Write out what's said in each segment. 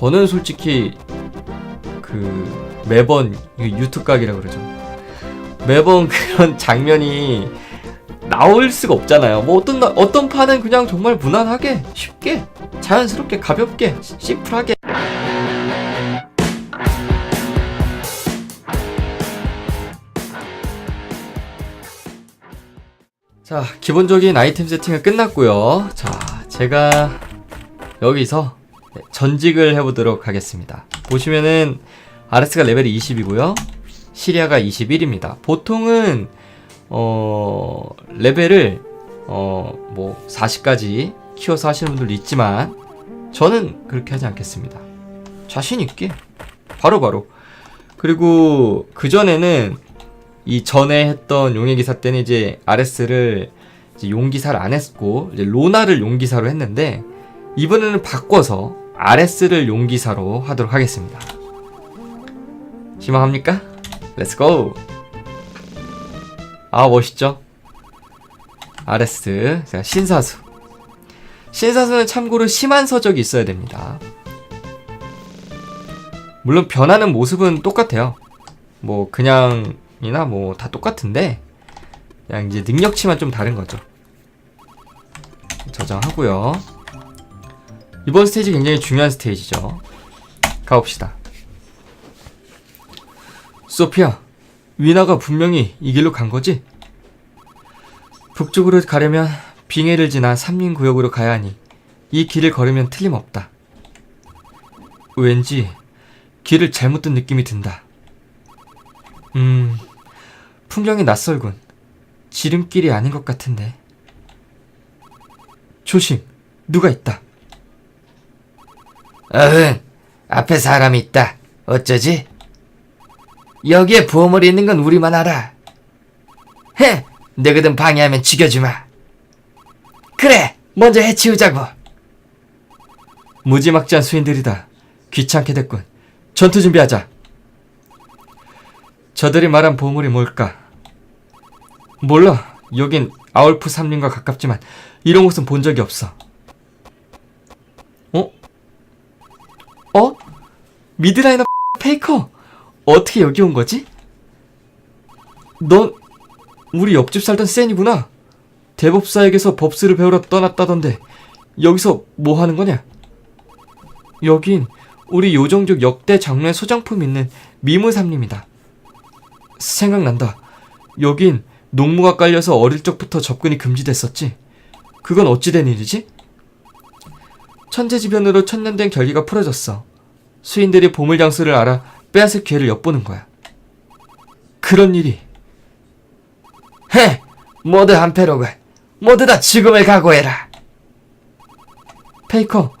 저는 솔직히 그 매번 유튜브 각이라 그러죠. 매번 그런 장면이 나올 수가 없잖아요. 뭐 어떤 나- 어떤 판은 그냥 정말 무난하게 쉽게 자연스럽게 가볍게 시- 심플하게 자 기본적인 아이템 세팅은 끝났고요. 자 제가 여기서 네, 전직을 해보도록 하겠습니다. 보시면은 아레스가 레벨이 20이고요. 시리아가 21입니다. 보통은 어 레벨을 어 뭐 40까지 키워서 하시는 분들도 있지만 저는 그렇게 하지 않겠습니다. 자신 있게 바로바로 그리고 그 전에는 이 전에 했던 용의 기사 때는 이제 아레스를 용기사를 안 했고 로나를 용기사로 했는데 이번에는 바꿔서 아레스를 용기사로 하도록 하겠습니다. 희망합니까? 렛츠고! 아 멋있죠? 아레스 제가 신사수 신사수는 참고로 심한 서적이 있어야 됩니다. 물론 변하는 모습은 똑같아요. 뭐 그냥이나 뭐 다 똑같은데 그냥 이제 능력치만 좀 다른 거죠. 저장하고요. 이번 스테이지 굉장히 중요한 스테이지죠. 가봅시다. 소피아, 위나가 분명히 이 길로 간 거지? 북쪽으로 가려면 빙해를 지나 삼림 구역으로 가야 하니 이 길을 걸으면 틀림없다. 왠지 길을 잘못 든 느낌이 든다. 음, 풍경이 낯설군. 지름길이 아닌 것 같은데. 조심, 누가 있다. 어흥, 앞에 사람이 있다. 어쩌지? 여기에 보물이 있는 건 우리만 알아. 헤, 너거든 방해하면 죽여주마. 그래, 먼저 해치우자고. 무지막지한 수인들이다. 귀찮게 됐군. 전투 준비하자. 저들이 말한 보물이 뭘까? 몰라. 여긴 아울프 삼림과 가깝지만 이런 곳은 본 적이 없어. 어? 어? 미드라이너 페이커. 어떻게 여기 온 거지? 넌 우리 옆집 살던 센이구나. 대법사에게서 법스를 배우러 떠났다던데 여기서 뭐 하는 거냐? 여긴 우리 요정족 역대 장르의 소장품 있는 미무삼림이다. 생각난다. 여긴 농무가 깔려서 어릴 적부터 접근이 금지됐었지. 그건 어찌된 일이지? 천재지변으로 천년된 결기가 풀어졌어. 수인들이 보물 장수를 알아 빼앗을 기회를 엿보는 거야. 그런 일이 헤, 모두 한패로군. 모두 다 죽음을 각오해라. 페이커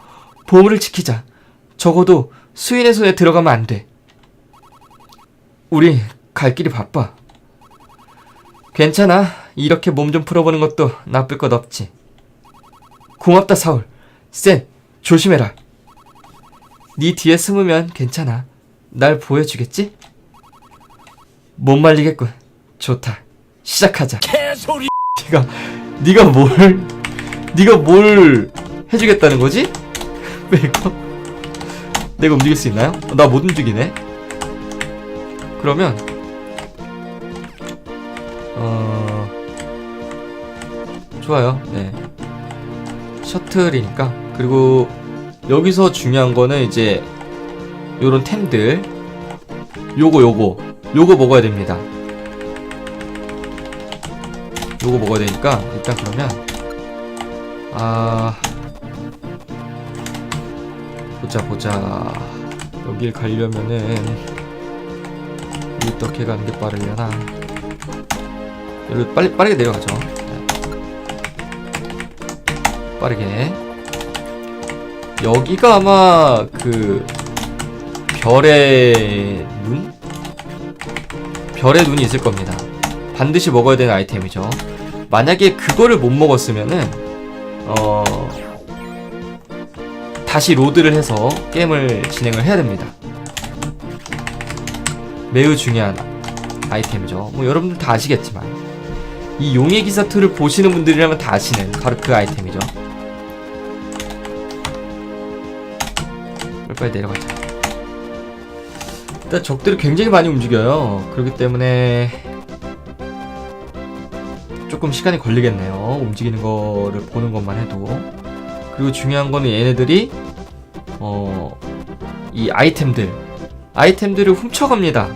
보물을 지키자. 적어도 수인의 손에 들어가면 안 돼. 우리 갈 길이 바빠. 괜찮아. 이렇게 몸 좀 풀어보는 것도 나쁠 것 없지. 고맙다 사울. 센 조심해라. 네 뒤에 숨으면 괜찮아. 날 보여주겠지? 못 말리겠군. 좋다. 시작하자. 개소리. 네가 네가 뭘 네가 뭘 해주겠다는 거지? 페이커? 내가 움직일 수 있나요? 나 못 움직이네. 그러면 어 좋아요. 네 셔틀이니까 그리고 여기서 중요한 거는 이제 요런 템들. 요거 요거. 요거 먹어야 됩니다. 요거 먹어야 되니까 일단 그러면 아 보자 보자. 여길 가려면은 어떻게 가는 게 빠르려나? 여기 빨리 빠르게 내려가죠. 네. 빠르게 여기가 아마 그 별의 눈? 별의 눈이 있을 겁니다 반드시 먹어야 되는 아이템이죠 만약에 그거를 못 먹었으면은 어 다시 로드를 해서 게임을 진행을 해야 됩니다. 매우 중요한 아이템이죠. 뭐 여러분들 다 아시겠지만 이 용의 기사 2를 보시는 분들이라면 다 아시는 바로 그 아이템이죠. 빨리 내려가자. 일단 적들이 굉장히 많이 움직여요. 그렇기 때문에 조금 시간이 걸리겠네요. 움직이는 거를 보는 것만 해도. 그리고 중요한 거는 얘네들이 어, 이 아이템들 아이템들을 훔쳐갑니다.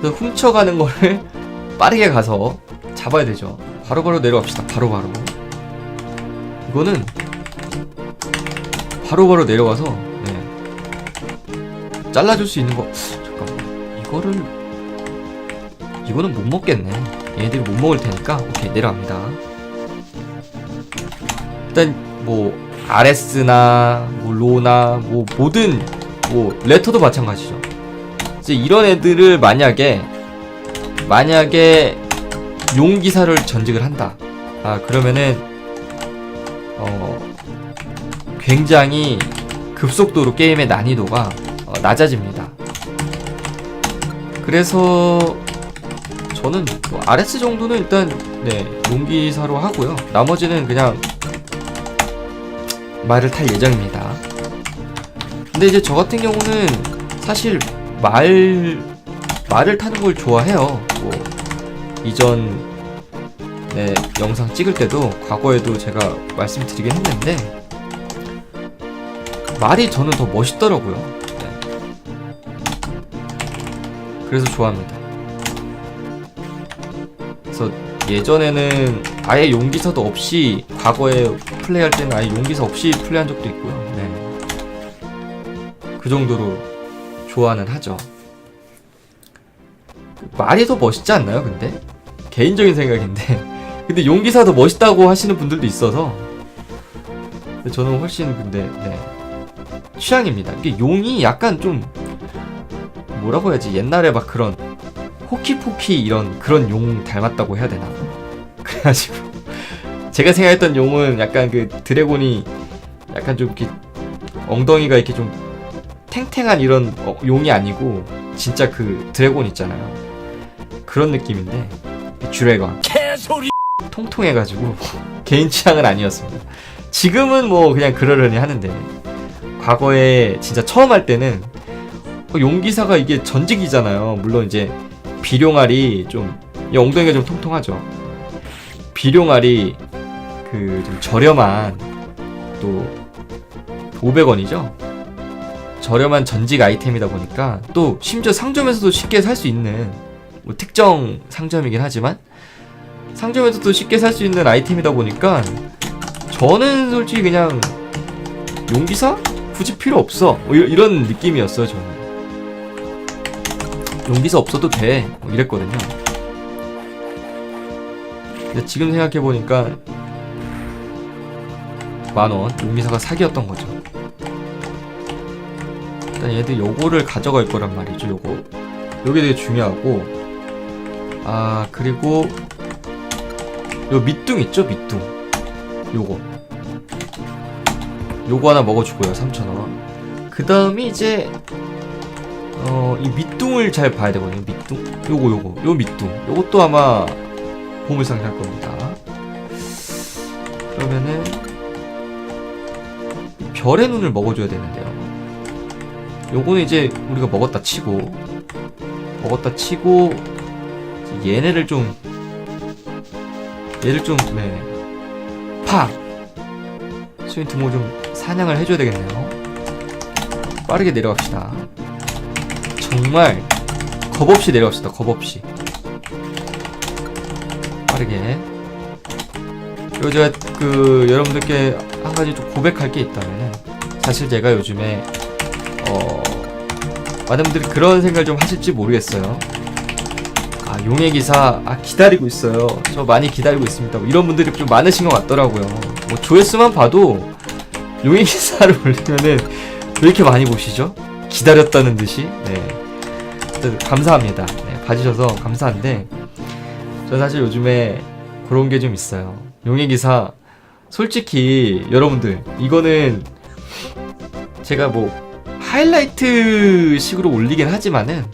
그래서 훔쳐가는 거를 빠르게 가서 잡아야 되죠. 바로바로 내려갑시다. 바로 바로. 이거는 바로바로 내려가서 네. 잘라줄 수 있는 거. 잠깐만. 이거를 이거는 못 먹겠네. 얘네들이 못 먹을 테니까. 오케이 내려갑니다. 일단 뭐 아레스나 뭐 로나 뭐 모든 뭐 레터도 마찬가지죠. 이제 이런 애들을 만약에 만약에 용기사를 전직을 한다. 아 그러면은 어 굉장히 급속도로 게임의 난이도가 어, 낮아집니다. 그래서 저는 뭐 RS 정도는 일단 네 용기사로 하고요. 나머지는 그냥 말을 탈 예정입니다. 근데 이제 저 같은 경우는 사실 말 말을 타는 걸 좋아해요. 뭐 이전 네, 영상 찍을 때도 과거에도 제가 말씀드리긴 했는데 말이 저는 더 멋있더라고요. 그래서 좋아합니다. 그래서 예전에는 아예 용기사도 없이 과거에 플레이할 때는 아예 용기사 없이 플레이한 적도 있고요. 네. 그 정도로 좋아는 하죠. 말이 더 멋있지 않나요? 근데 개인적인 생각인데 근데 용기사도 멋있다고 하시는 분들도 있어서 저는 훨씬 근데 네. 취향입니다. 용이 약간 좀 뭐라고 해야지 옛날에 막 그런 호키포키 이런 그런 용 닮았다고 해야 되나? 그래가지고 제가 생각했던 용은 약간 그 드래곤이 약간 좀 이렇게 엉덩이가 이렇게 좀 탱탱한 이런 어, 용이 아니고 진짜 그 드래곤 있잖아요. 그런 느낌인데 주레건 통통해가지고 개인 취향은 아니었습니다. 지금은 뭐 그냥 그러려니 하는데 과거에 진짜 처음 할 때는 어, 용기사가 이게 전직이잖아요. 물론 이제 비룡알이 좀이 엉덩이가 좀 통통하죠. 비룡알이 그 좀 저렴한 또 500원이죠. 저렴한 전직 아이템이다 보니까 또 심지어 상점에서도 쉽게 살 수 있는 뭐 특정 상점이긴 하지만 상점에서도 쉽게 살 수 있는 아이템이다 보니까 저는 솔직히 그냥 용기사 굳이 필요 없어 뭐 이- 이런 느낌이었어요 저는 용기사 없어도 돼. 뭐 이랬거든요. 근데 지금 생각해 보니까 만원 용기사가 사기였던 거죠. 일단 얘들 요거를 가져갈 거란 말이죠 요거. 요게 되게 중요하고 아 그리고 요 밑둥 있죠 밑둥? 요거. 요거 하나 먹어주고요 3,000원. 그 다음이 이제 어 이 밑둥을 잘 봐야 되거든요 밑둥 요거 요거 요 밑둥 요것도 아마 보물상자 할 겁니다 그러면은 별의 눈을 먹어줘야 되는데요 요거는 이제 우리가 먹었다 치고 먹었다 치고 얘네를 좀 얘를 좀 네. 팍! 수인 등호 좀 사냥을 해줘야 되겠네요. 빠르게 내려갑시다. 정말 겁 없이 내려갑시다. 겁 없이. 빠르게. 그리고 제가 그 여러분들께 한 가지 좀 고백할 게 있다면은 사실 제가 요즘에 어 많은 분들이 그런 생각을 좀 하실지 모르겠어요. 아 용의 기사 아 기다리고 있어요. 저 많이 기다리고 있습니다. 뭐 이런 분들이 좀 많으신 것 같더라고요. 뭐 조회수만 봐도 용의 기사를 올리면은 왜 이렇게 많이 보시죠? 기다렸다는 듯이. 네. 감사합니다. 네, 봐주셔서 감사한데 저 사실 요즘에 그런 게 좀 있어요. 용의 기사 솔직히 여러분들 이거는 제가 뭐 하이라이트 식으로 올리긴 하지만은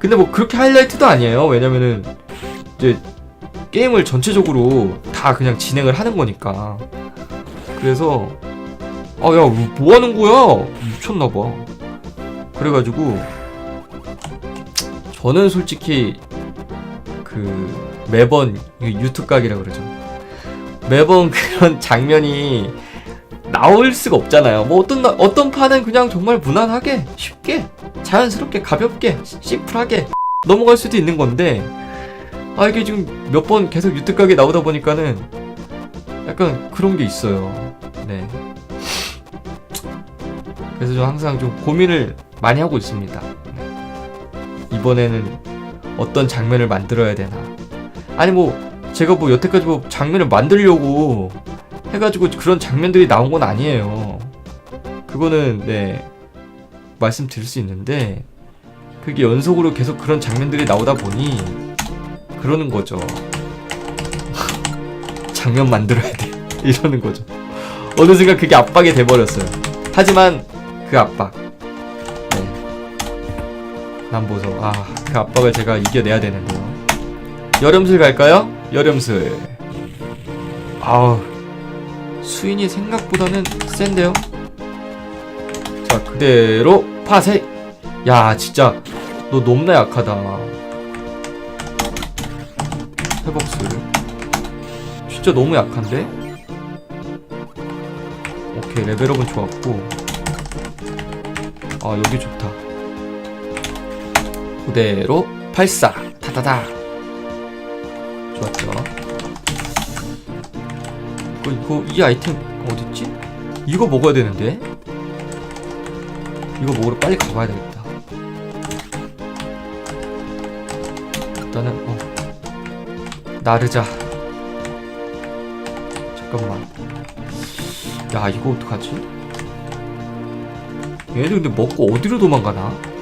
근데 뭐 그렇게 하이라이트도 아니에요. 왜냐면은 이제 게임을 전체적으로 다 그냥 진행을 하는 거니까. 그래서 아 야 뭐 하는 거야? 미쳤나 봐. 그래가지고 저는 솔직히 그 매번 이 유튜브 각이라 그러죠. 매번 그런 장면이 나올 수가 없잖아요. 뭐 어떤 나- 어떤 판은 그냥 정말 무난하게 쉽게 자연스럽게 가볍게 시- 심플하게 넘어갈 수도 있는 건데 아 이게 지금 몇 번 계속 유튜브 각이 나오다 보니까는 약간 그런 게 있어요. 네. 그래서 저 항상 좀 고민을 많이 하고 있습니다. 네. 이번에는 어떤 장면을 만들어야 되나. 아니 뭐 제가 뭐 여태까지 뭐 장면을 만들려고 해가지고 그런 장면들이 나온 건 아니에요. 그거는 네 말씀드릴 수 있는데 그게 연속으로 계속 그런 장면들이 나오다 보니 그러는 거죠. 장면 만들어야 돼 이러는 거죠. 어느 순간 그게 압박이 돼버렸어요. 하지만 그 압박, 네. 난 보소. 아, 그 압박을 제가 이겨내야 되는데요. 여름술 갈까요? 여름술. 아우, 수인이 생각보다는 센데요? 자, 그대로 파세. 야, 진짜 너 너무나 약하다. 회복술. 진짜 너무 약한데? 오케이, 레벨업은 좋았고. 아, 여기 좋다. 그대로 발사. 타다다. 좋았죠. 이거, 이거, 이 아이템 어딨지? 이거 먹어야 되는데? 이거 먹으러 빨리 가봐야 되겠다. 일단은, 어. 나르자. 잠깐만. 야, 이거 어떡하지? 얘네들 근데 먹고 어디로 도망가나?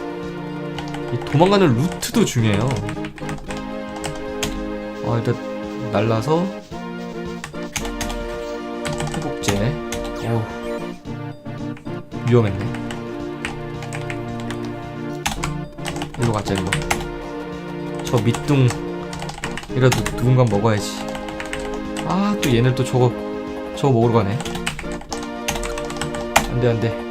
이 도망가는 루트도 중요해요. 아, 일단, 날라서. 회복제. 어 위험했네. 일로 가자, 일로. 저 밑둥이라도 누군가 먹어야지. 아, 또 얘네 또 저거, 저거 먹으러 가네. 안 돼, 안 돼.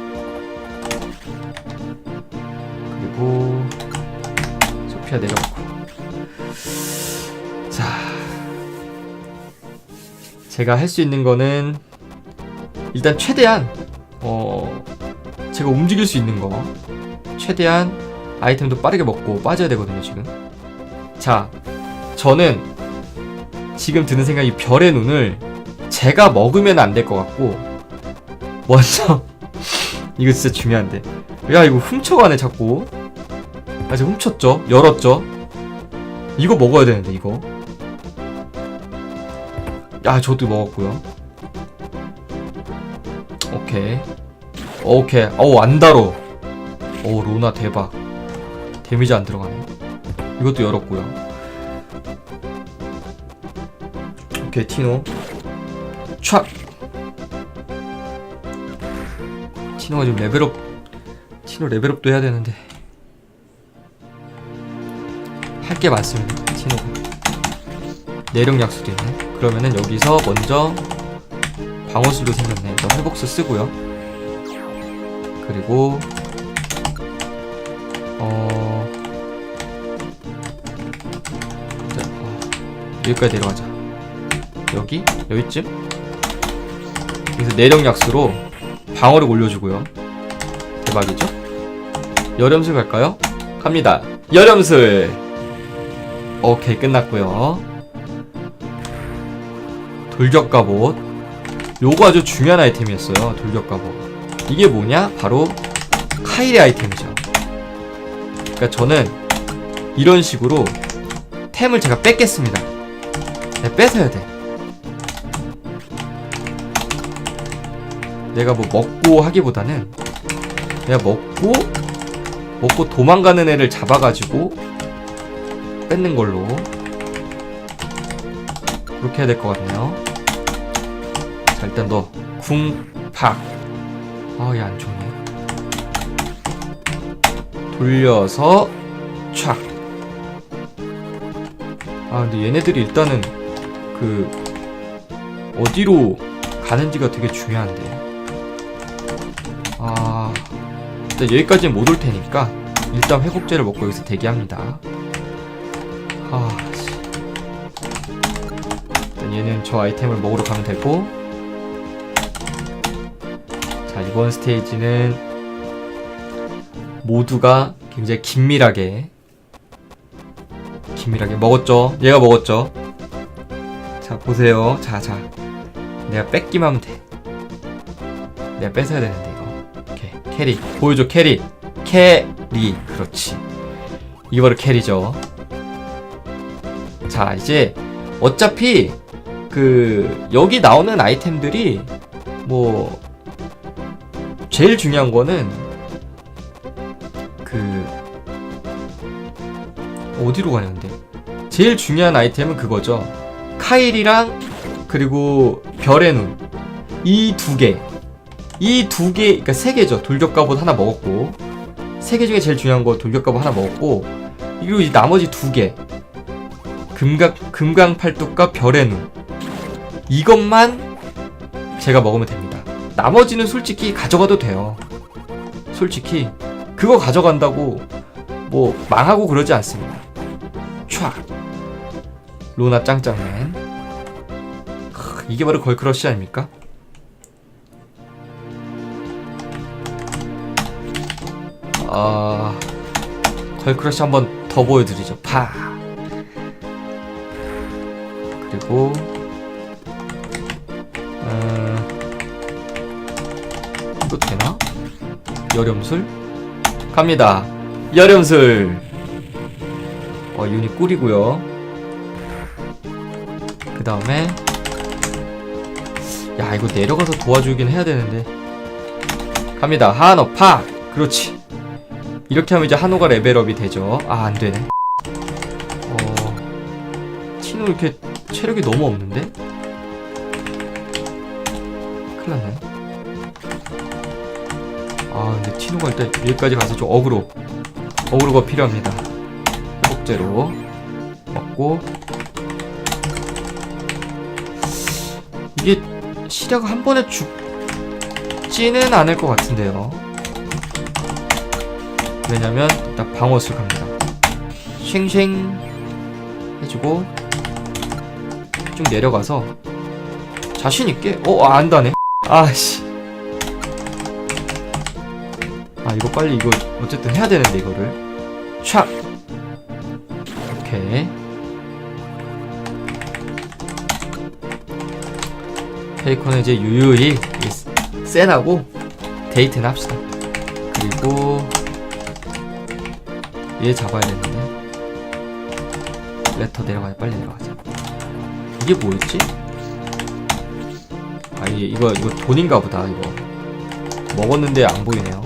소피아 내려가고. 자. 제가 할 수 있는 거는, 일단 최대한, 어, 제가 움직일 수 있는 거. 최대한 아이템도 빠르게 먹고 빠져야 되거든요, 지금. 자, 저는 지금 드는 생각이 별의 눈을 제가 먹으면 안 될 것 같고, 먼저, 이거 진짜 중요한데. 야, 이거 훔쳐가네, 자꾸. 아, 지금 훔쳤죠? 열었죠? 이거 먹어야 되는데, 이거. 야, 저도 먹었고요. 오케이. 오케이. 어우, 안 달어. 오, 로나 대박. 데미지 안 들어가네. 이것도 열었고요. 오케이, 티노. 촥! 티노가 지금 레벨업, 티노 레벨업도 해야 되는데. 할 게 많습니다, 티노가. 내력 약수도 있네. 그러면은 여기서 먼저 방어술도 생겼네. 일단 회복수 쓰고요. 그리고 어... 자, 어, 여기까지 내려가자. 여기? 여기쯤? 여기서 내력 약수로 방어를 올려주고요. 대박이죠? 여렴술 갈까요? 갑니다. 여렴술! 오케이, 끝났고요. 돌격 갑옷. 요거 아주 중요한 아이템이었어요. 돌격 갑옷. 이게 뭐냐? 바로 카일의 아이템이죠. 그러니까 저는 이런 식으로 템을 제가 뺏겠습니다. 네, 뺏어야 돼. 내가 뭐 먹고 하기보다는 내가 먹고 먹고 도망가는 애를 잡아가지고 뺏는 걸로 그렇게 해야 될 것 같네요. 자 일단 너 궁팍 아얘 안 좋네. 돌려서 촥. 아 근데 얘네들이 일단은 그 어디로 가는지가 되게 중요한데. 아 일단 여기까지는 못 올 테니까 일단 회복제를 먹고 여기서 대기합니다. 아, 씨. 일단 얘는 저 아이템을 먹으러 가면 되고. 자, 이번 스테이지는 모두가 굉장히 긴밀하게 긴밀하게 먹었죠. 얘가 먹었죠. 자, 보세요. 자, 자. 내가 뺏기만 하면 돼. 내가 뺏어야 되는데 이거. 오케이. 캐리. 보여줘 캐리. 캐리. 그렇지. 바로 캐리죠. 자, 이제 어차피 그 여기 나오는 아이템들이 뭐 제일 중요한 거는 그 어디로 가냐 근데? 제일 중요한 아이템은 그거죠. 카일이랑 그리고 별의 눈. 이 두 개 이 두 개 그러니까 세 개죠. 돌격갑옷 하나 먹었고. 세 개 중에 제일 중요한 거 돌격갑옷 하나 먹었고. 그리고 이 나머지 두 개 금강 금강 팔뚝과 별의 눈 이것만 제가 먹으면 됩니다 나머지는 솔직히 가져가도 돼요 솔직히 그거 가져간다고 뭐 망하고 그러지 않습니다. 촤 로나 짱짱맨 크, 이게 바로 걸크러쉬 아닙니까? 아 걸크러쉬 한번 더 보여드리죠. 파 그리고 어, 이거 되나? 여렴술 갑니다. 여렴술. 어, 유닛 꿀이고요. 그 다음에 야 이거 내려가서 도와주긴 해야 되는데 갑니다. 한호 파. 그렇지. 이렇게 하면 이제 한호가 레벨업이 되죠. 아 안되네. 어 티노 이렇게 체력이 너무 없는데? 큰일 났네. 아 근데 티노가 일단 여기까지 가서 좀 어그로 어그로가 필요합니다 회복제로 먹고 이게 시ля가 한 번에 죽지는 않을 것 같은데요 왜냐면 일단 방어술 갑니다 쉥쉥 해주고 쭉 내려가서 자신있게 어 아, 안다네. 아씨. 아 이거 빨리 이거 어쨌든 해야 되는데 이거를. 촥. 오케이. 페이커는 이제 유유히 이 센하고 데이트는 합시다. 그리고 얘 잡아야 되는데. 레터 내려가야 빨리 내려가자 이게 뭐였지? 아 이게 이거 이거 돈인가 보다 이거 먹었는데 안 보이네요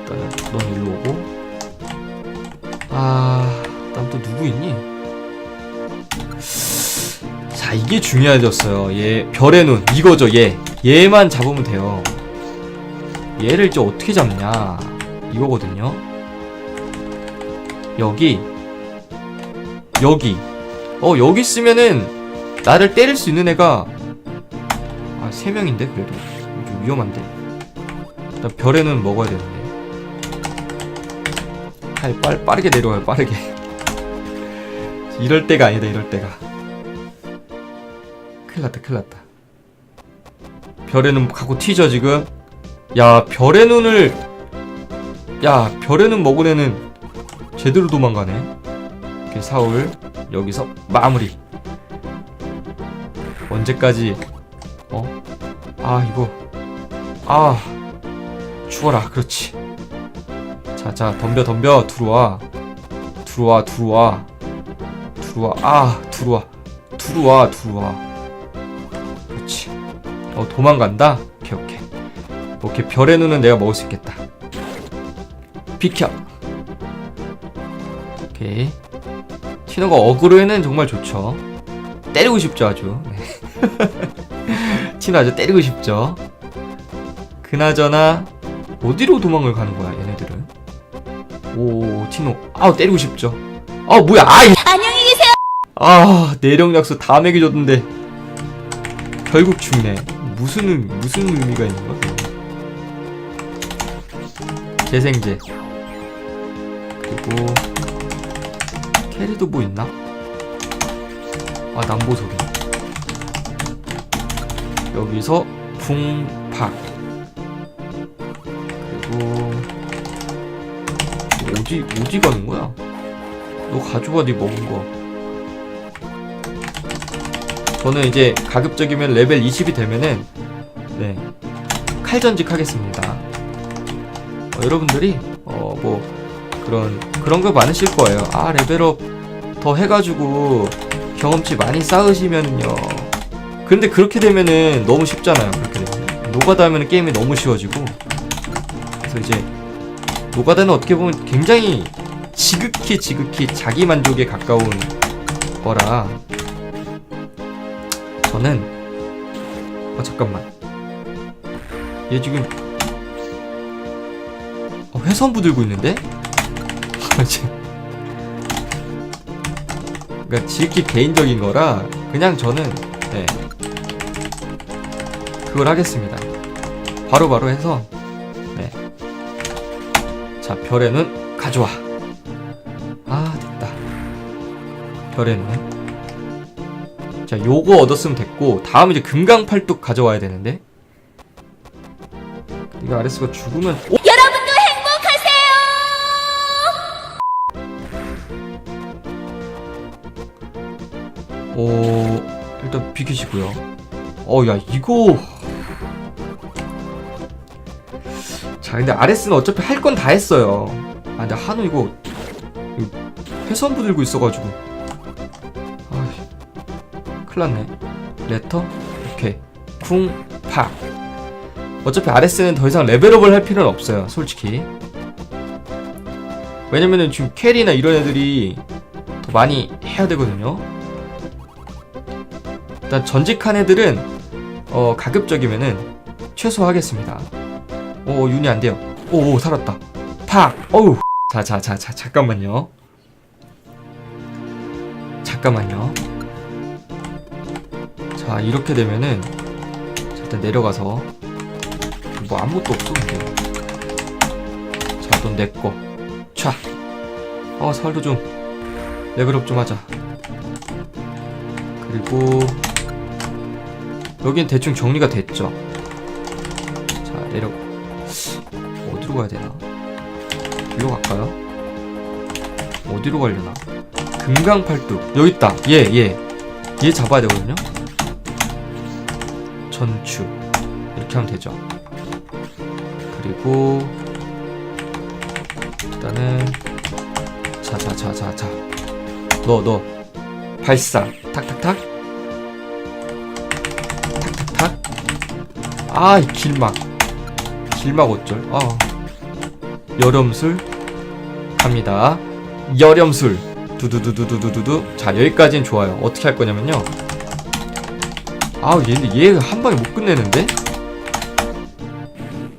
일단은 넌 일로 오고 아, 다음 또 누구 있니? 자, 이게 중요해졌어요. 얘 별의 눈 이거죠. 얘 얘만 잡으면 돼요. 얘를 이제 어떻게 잡냐? 이거거든요. 여기 여기 어 여기 있으면은 나를 때릴 수 있는 애가 아세 명인데 그래도. 좀 위험한데. 일단 눈 먹어야 되는데. 아이 빨, 빠르게 내려와요 빠르게. 이럴 때가 아니다 이럴 때가. 큰일 났다 큰일 났다. 별의 눈 갖고 튀죠 지금? 야 별의 눈을 야 별의 눈 먹은 애는 제대로 도망가네. 이렇게 사울 여기서 마무리. 언제까지 어? 아 이거. 아 죽어라. 그렇지. 자자 덤벼 덤벼. 들어와. 들어와 들어와. 들어와. 아 들어와. 들어와 들어와. 그렇지. 어 도망간다? 오케이 오케이. 오케이 별의 눈은 내가 먹을 수 있겠다. 비켜. 오케이 티노가 어그로에는 정말 좋죠. 때리고 싶죠 아주. 네. 티노 아주 때리고 싶죠. 그나저나 어디로 도망을 가는 거야 얘네들은? 오 티노 아우 때리고 싶죠. 아 뭐야 아 이 안녕히 계세요. 아 내력 약수 다 매겨줬는데 결국 죽네. 무슨 의- 무슨 의미가 있는 거야? 재생제. 그리고 캐리도 뭐 있나? 아 남보석이 여기서 붕팍 그리고 어디 어디 가는 거야? 너 가져와 네 먹은 거. 저는 이제 가급적이면 레벨 20이 되면은 네 칼전직 하겠습니다. 어, 여러분들이 어 뭐 그런 그런 거 많으실 거예요. 아 레벨업 더 해가지고 경험치 많이 쌓으시면은요. 근데 그렇게 되면은 너무 쉽잖아요. 그렇게 되면 노가다 하면 게임이 너무 쉬워지고 그래서 이제 노가다는 어떻게 보면 굉장히 지극히 지극히 자기 만족에 가까운 거라 저는 어 잠깐만 얘 지금 어, 회선부 들고 있는데? 그러니까 지극히 개인적인 거라 그냥 저는 네. 그걸 하겠습니다. 바로 바로 해서 네. 자 별에는 가져와. 아 됐다. 별에는. 자 요거 얻었으면 됐고 다음 이제 금강팔뚝 가져와야 되는데. 이거 아레스가 죽으면 오! 일단 비키시고요. 어 야 이거. 자 근데 아레스는 어차피 할 건 다 했어요. 아 근데 한우 이거, 이거 회선부 들고 있어가지고. 아 큰일났네. 레터? 오케이. 쿵팍 어차피 아레스는 더 이상 레벨업을 할 필요는 없어요 솔직히. 왜냐면은 지금 캐리나 이런 애들이 더 많이 해야 되거든요 일단 전직한 애들은 어 가급적이면은 최소화하겠습니다. 오 윤이 안 돼요. 오, 오 살았다. 팍. 어우. 자자자자 잠깐만요. 잠깐만요. 자 이렇게 되면은 자, 일단 내려가서 뭐 아무것도 없어 근데. 자넌 내꺼. 차. 어 살도 좀 레벨업 좀 하자. 그리고 여긴 대충 정리가 됐죠. 자, 내려. 어디로 가야 되나? 일로 갈까요? 어디로 가려나? 금강팔뚝. 여기 있다. 얘, 얘. 얘 잡아야 되거든요? 전추. 이렇게 하면 되죠. 그리고, 일단은, 자, 자, 자, 자, 자. 너, 너. 발사. 탁탁탁. 아, 이 길막. 길막 어쩔. 아. 여렴술. 갑니다. 여렴술. 두두두두두두두. 자, 여기까지는 좋아요. 어떻게 할 거냐면요. 아우, 얘, 얘한 방에 못 끝내는데?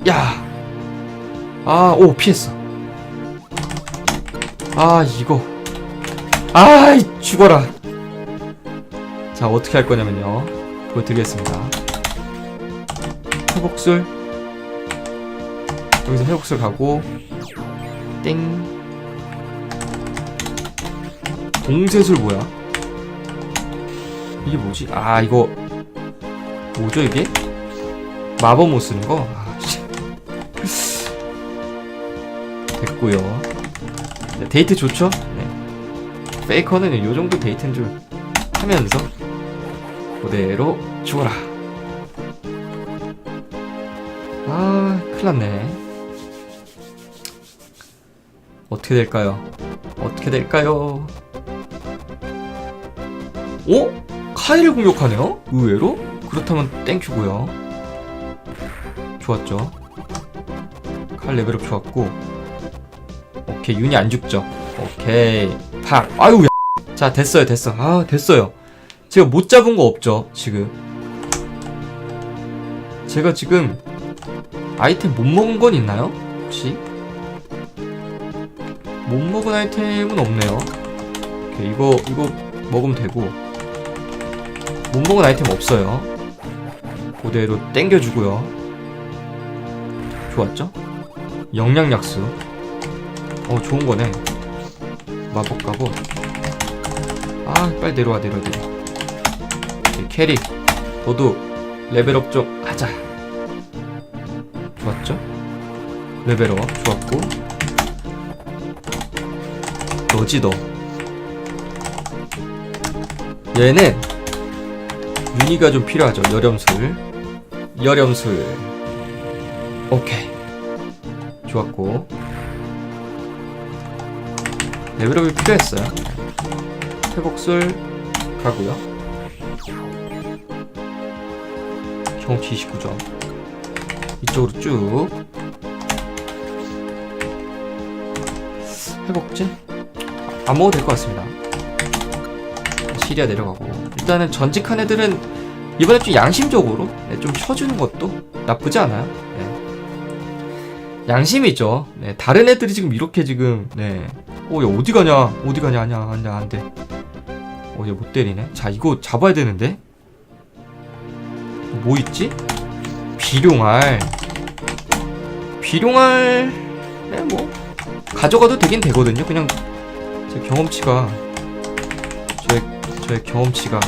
야. 아, 오, 피했어. 아, 이거. 아이, 죽어라. 자, 어떻게 할 거냐면요. 보여드리겠습니다. 회복술. 여기서 회복술 가고, 땡. 공세술 뭐야? 이게 뭐지? 아, 이거. 뭐죠, 이게? 마법 못 쓰는 거? 아, 씨. 됐고요 네, 데이트 좋죠? 네. 페이커는 요 정도 데이트는 좀 하면서 그대로 죽어라. 큰일 났네. 어떻게 될까요? 어떻게 될까요? 오? 카이를 공격하네요? 의외로? 그렇다면 땡큐고요. 좋았죠. 칼 레벨업 좋았고. 오케이, 윤이 안 죽죠. 오케이. 팍. 아유, 야. 자, 됐어요, 됐어. 아, 됐어요. 제가 못 잡은 거 없죠, 지금. 제가 지금 아이템 못 먹은 건 있나요? 혹시? 못 먹은 아이템은 없네요. 오케이, 이거, 이거 먹으면 되고. 못 먹은 아이템 없어요. 그대로 땡겨주고요. 좋았죠? 영양약수. 어, 좋은 거네. 마법 갑옷. 아, 빨리 내려와, 내려와. 오케이, 캐릭. 너도 레벨업 좀 하자. 레벨업 좋았고. 너지, 너. 얘는 유니가 좀 필요하죠. 열염술. 열염술. 오케이. 좋았고. 레벨업이 필요했어요. 회복술 가고요. 경험치 29점. 이쪽으로 쭉. 회복제? 안 먹어도 될 것 같습니다. 시리아 내려가고. 일단은 전직한 애들은 이번에 좀 양심적으로 네, 좀 쳐주는 것도 나쁘지 않아요. 네. 양심이죠. 네, 다른 애들이 지금 이렇게 지금 네. 어, 야 어디 가냐? 어디 가냐? 아니야, 아니야, 안 돼. 어, 얘 못 때리네. 자, 이거 잡아야 되는데. 뭐 있지? 비룡알. 비룡알. 네, 뭐 가져가도 되긴 되거든요. 그냥 제 경험치가 저의 경험치가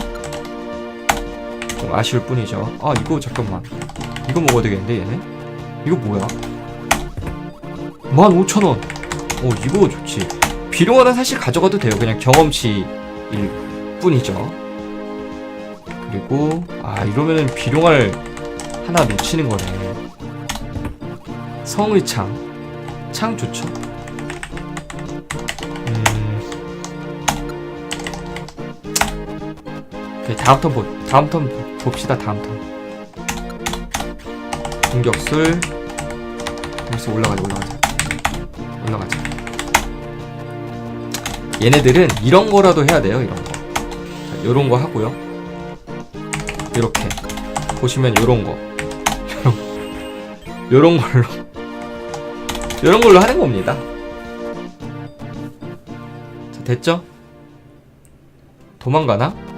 좀 아쉬울 뿐이죠. 아, 이거 잠깐만. 이거 먹어야 되겠는데 얘네? 이거 뭐야? 15,000원. 어, 이거 좋지. 비룡알은 사실 가져가도 돼요. 그냥 경험치일 뿐이죠. 그리고 아, 이러면은 비룡알 하나 놓치는 거네. 성의창. 창 좋죠. 오케이, 다음 턴 보, 다음 턴 보- 봅시다. 다음 턴. 공격술. 여기서 올라가자, 올라가자. 올라가자. 얘네들은 이런 거라도 해야 돼요, 이런 거. 자, 요런 거 하고요. 이렇게. 보시면 요런 거. 요런, 요런 걸로. 요런 걸로 하는 겁니다. 자, 됐죠? 도망가나?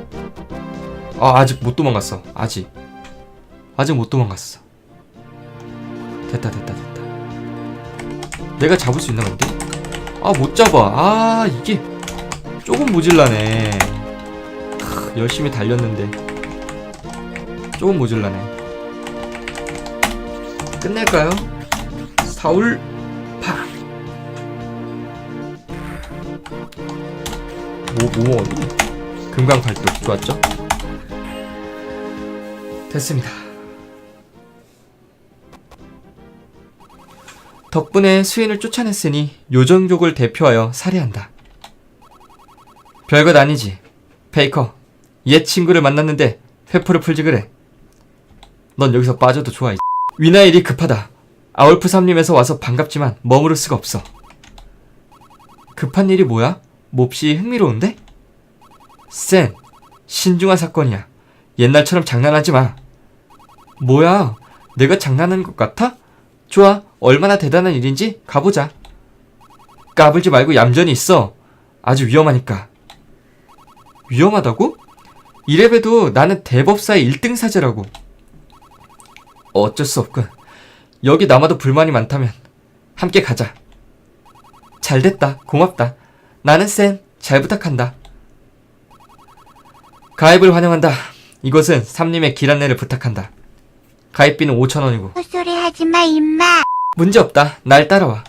아, 아직 못 도망갔어. 아직. 아직 못 도망갔어. 됐다, 됐다, 됐다. 내가 잡을 수 있나 본데? 아, 못 잡아. 아, 이게 조금 모질라네. 크, 열심히 달렸는데. 조금 모질라네. 끝낼까요? 사울 파. 뭐, 뭐? 금강팔도 좋았죠? 됐습니다. 덕분에 수인을 쫓아냈으니 요정족을 대표하여 살해한다. 별것 아니지. 페이커, 옛 친구를 만났는데 회포를 풀지 그래. 넌 여기서 빠져도 좋아. 이 위나 일이 급하다. 아울프 삼림에서 와서 반갑지만 머무를 수가 없어. 급한 일이 뭐야? 몹시 흥미로운데? 센, 신중한 사건이야. 옛날처럼 장난하지 마. 뭐야? 내가 장난하는 것 같아? 좋아. 얼마나 대단한 일인지 가보자. 까불지 말고 얌전히 있어. 아주 위험하니까. 위험하다고? 이래봬도 나는 대법사의 1등 사제라고. 어쩔 수 없군. 여기 남아도 불만이 많다면 함께 가자. 잘 됐다. 고맙다. 나는 쌤. 잘 부탁한다. 가입을 환영한다. 이것은 삼림의 길 안내를 부탁한다. 가입비는 5천원이고 헛소리 하지 마, 임마. 문제 없다. 날 따라와.